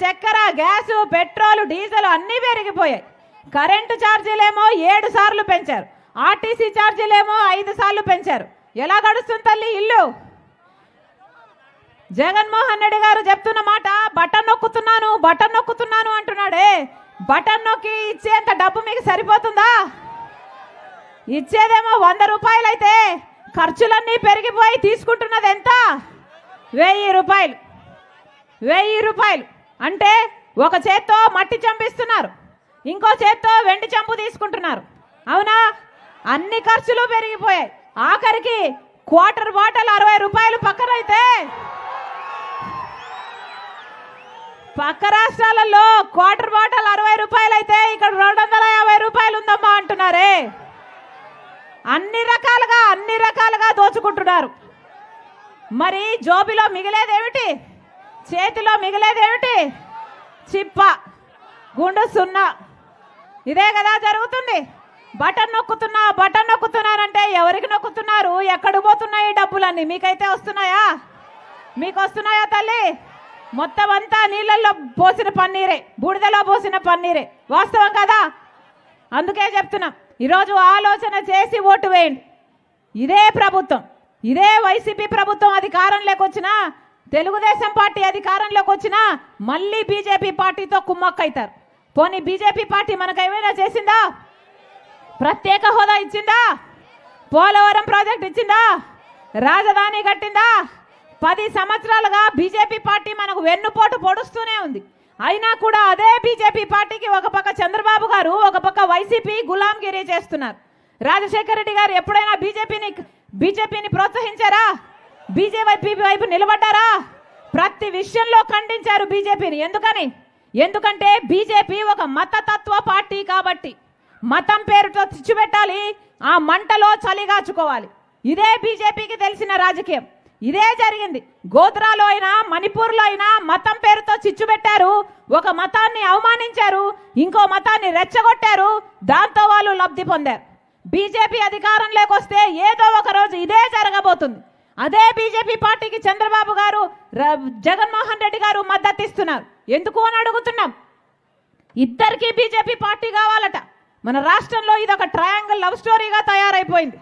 చక్కెర gas petrol diesel అన్నీ పెరిగిపోయాయి. కరెంటు ఛార్జీలేమో ఏడు సార్లు పెంచారు. ఆర్టీసీ ఛార్జీలేమో ఐదు సార్లు పెంచారు. ఎలా గడుస్తుంది తల్లి ఇల్లు? జగన్మోహన్ రెడ్డి గారు చెప్తున్న మాట బటన్ నొక్కుతున్నాను బటన్ నొక్కుతున్నాను అంటున్నాడే. బటన్ నొక్కి ఇచ్చేంత డబ్బు మీకు సరిపోతుందా? ఇచ్చేదేమో వంద రూపాయలు అయితే ఖర్చులన్నీ పెరిగిపోయి తీసుకుంటున్నది ఎంత? వెయ్యి రూపాయలు. వెయ్యి రూపాయలు. అంటే ఒక చేత్తో మట్టి చంపిస్తున్నారు. ఇంకో చేత్తో వెండి చంపు తీసుకుంటున్నారు. అవునా? అన్ని ఖర్చులు పెరిగిపోయాయి. ఆఖరికి క్వార్టర్ బాటల్ అరవై రూపాయలు పక్కనైతే పక్క రాష్ట్రాలలో క్వార్టర్ బాటల్ అరవై రూపాయలు అయితే ఇక్కడ రెండు వందల యాభై రూపాయలు ఉందమ్మా అంటున్నారే. అన్ని రకాలుగా అన్ని రకాలుగా దోచుకుంటున్నారు. మరి జోబిలో మిగిలేదేమిటి? చేతిలో మిగిలేదేమిటి? చిప్ప. గుండు సున్నా. ఇదే కదా జరుగుతుంది. బటన్ నొక్కుతున్నా బటన్ నొక్కుతున్నానంటే ఎవరికి నొక్కుతున్నారు? ఎక్కడ పోతున్నాయి డబ్బులన్నీ? మీకైతే వస్తున్నాయా? మీకు వస్తున్నాయా తల్లి? మొత్తం అంతా నీళ్ళల్లో పోసిన పన్నీరే. బూడిదలో పోసిన పన్నీరే. వాస్తవం కదా? అందుకే చెప్తున్నాం. ఈరోజు ఆలోచన చేసి ఓటు వేయండి. ఇదే ప్రభుత్వం. ఇదే వైసీపీ ప్రభుత్వం అధికారం వచ్చినా తెలుగుదేశం పార్టీ అధికారంలోకి వచ్చినా మళ్ళీ బీజేపీ పార్టీతో కుమ్మక్కైతారు. పోనీ బీజేపీ పార్టీ మనకు ఏమైనా చేసిందా? ప్రత్యేక హోదా ఇచ్చిందా? పోలవరం ప్రాజెక్ట్ ఇచ్చిందా? రాజధాని కట్టిందా? పది సంవత్సరాలుగా బీజేపీ పార్టీ మనకు వెన్నుపోటు పొడుస్తూనే ఉంది. అయినా కూడా అదే బీజేపీ పార్టీకి ఒక పక్క చంద్రబాబు గారు ఒక పక్క వైసీపీ గులాంగిరి చేస్తున్నారు. రాజశేఖర రెడ్డి గారు ఎప్పుడైనా బీజేపీని బీజేపీని ప్రోత్సహించారా? బీజేపీ వైపు నిలబడ్డారా? ప్రతి విషయంలో ఖండించారు బీజేపీని. ఎందుకని? ఎందుకంటే బీజేపీ ఒక మతతత్వ పార్టీ కాబట్టి మతం పేరుతో చిచ్చు పెట్టాలి ఆ మంటలో చలిగాచుకోవాలి. ఇదే బీజేపీకి తెలిసిన రాజకీయం. ఇదే జరిగింది. గోత్రాలో అయినా మణిపూర్లో అయినా మతం పేరుతో చిచ్చు పెట్టారు ఒక మతాన్ని అవమానించారు ఇంకో మతాన్ని రెచ్చగొట్టారు దాంతో వాళ్ళు లబ్ధి పొందారు. బీజేపీ అధికారంలోకి వస్తే ఏదో ఒక రోజు ఇదే జరగబోతుంది. అదే బీజేపీ పార్టీకి చంద్రబాబు గారు ర- జగన్మోహన్ రెడ్డి గారు మద్దతు ఇస్తున్నారు ఎందుకు అని అడుగుతున్నాం? ఇద్దరికి బీజేపీ పార్టీ కావాలట. మన రాష్ట్రంలో ఇది ఒక ట్రయాంగిల్ లవ్ స్టోరీగా తయారైపోయింది.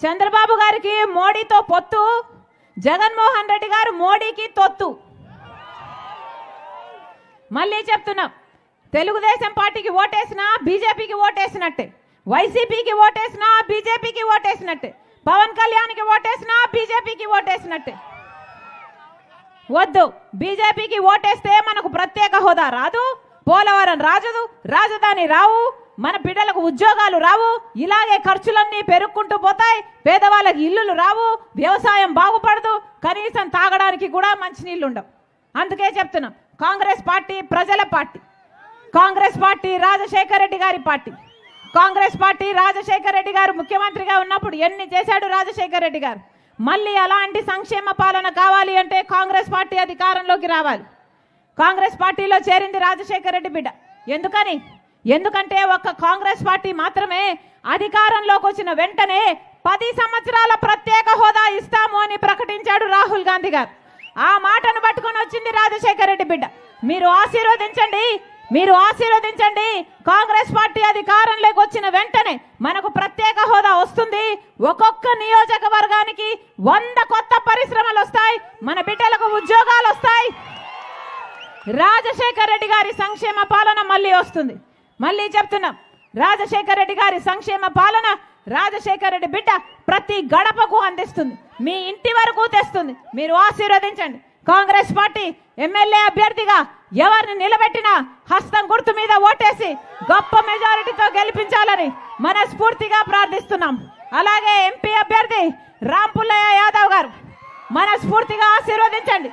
చంద్రబాబు గారికి మోడీతో పొత్తు జగన్మోహన్ రెడ్డి గారు మోడీకి తొత్తు. మళ్ళీ చెప్తున్నాం తెలుగుదేశం పార్టీకి ఓటేసినా బీజేపీకి ఓటేసినట్టే. వైసీపీకి ఓటేసినా బీజేపీకి ఓటేసినట్టు. పవన్ కళ్యాణ్కి ఓటేసినా బీజేపీకి ఓటేసినట్టు. వద్దు. బీజేపీకి ఓటేస్తే మనకు ప్రత్యేక హోదా రాదు. పోలవరం రాజదు రాజధాని రావు. మన బిడ్డలకు ఉద్యోగాలు రావు. ఇలాగే ఖర్చులన్నీ పెరుక్కుంటూ పోతాయి. పేదవాళ్ళకి ఇల్లులు రావు. వ్యవసాయం బాగుపడదు. కనీసం తాగడానికి కూడా మంచినీళ్ళు ఉండవు అందుకే చెప్తున్నాం. కాంగ్రెస్ పార్టీ ప్రజల పార్టీ. కాంగ్రెస్ పార్టీ రాజశేఖర రెడ్డి గారి పార్టీ. కాంగ్రెస్ పార్టీ రాజశేఖర రెడ్డి గారు ముఖ్యమంత్రిగా ఉన్నప్పుడు ఎన్ని చేశాడు రాజశేఖర రెడ్డి గారు? మళ్ళీ అలాంటి సంక్షేమ పాలన కావాలి అంటే కాంగ్రెస్ పార్టీ అధికారంలోకి రావాలి. కాంగ్రెస్ పార్టీలో చేరింది రాజశేఖర రెడ్డి బిడ్డ. ఎందుకని? ఎందుకంటే ఒక్క కాంగ్రెస్ పార్టీ మాత్రమే అధికారంలోకి వచ్చిన వెంటనే పది సంవత్సరాల ప్రత్యేక హోదా ఇస్తాము అని ప్రకటించాడు రాహుల్ గాంధీ గారు. ఆ మాటను పట్టుకొని వచ్చింది రాజశేఖర రెడ్డి బిడ్డ. మీరు ఆశీర్వదించండి. మీరు ఆశీర్వదించండి. కాంగ్రెస్ పార్టీ అధికారంలోకి వచ్చిన వెంటనే మనకు ప్రత్యేక హోదా వస్తుంది. ఒక్కొక్క నియోజకవర్గానికి వంద కొత్త పరిశ్రమలు వస్తాయి. మన బిడ్డలకు ఉద్యోగాలు వస్తాయి. రాజశేఖర్ రెడ్డి గారి సంక్షేమ పాలన మళ్ళీ వస్తుంది. మళ్ళీ చెప్తున్నాం. రాజశేఖర్ రెడ్డి గారి సంక్షేమ పాలన రాజశేఖర్ రెడ్డి బిడ్డ ప్రతి గడపకు అందిస్తుంది. మీ ఇంటి వరకు తెస్తుంది. మీరు ఆశీర్వదించండి. కాంగ్రెస్ పార్టీ ఎమ్మెల్యే అభ్యర్థిగా ఎవరిని నిలబెట్టినా హస్తం గుర్తు మీద ఓటేసి గొప్ప మెజారిటీతో గెలిపించాలని మనస్ఫూర్తిగా ప్రార్థిస్తున్నాం. అలాగే ఎంపీ అభ్యర్థి రాంపుల్లయ్య యాదవ్ గారు మనస్ఫూర్తిగా ఆశీర్వదించండి.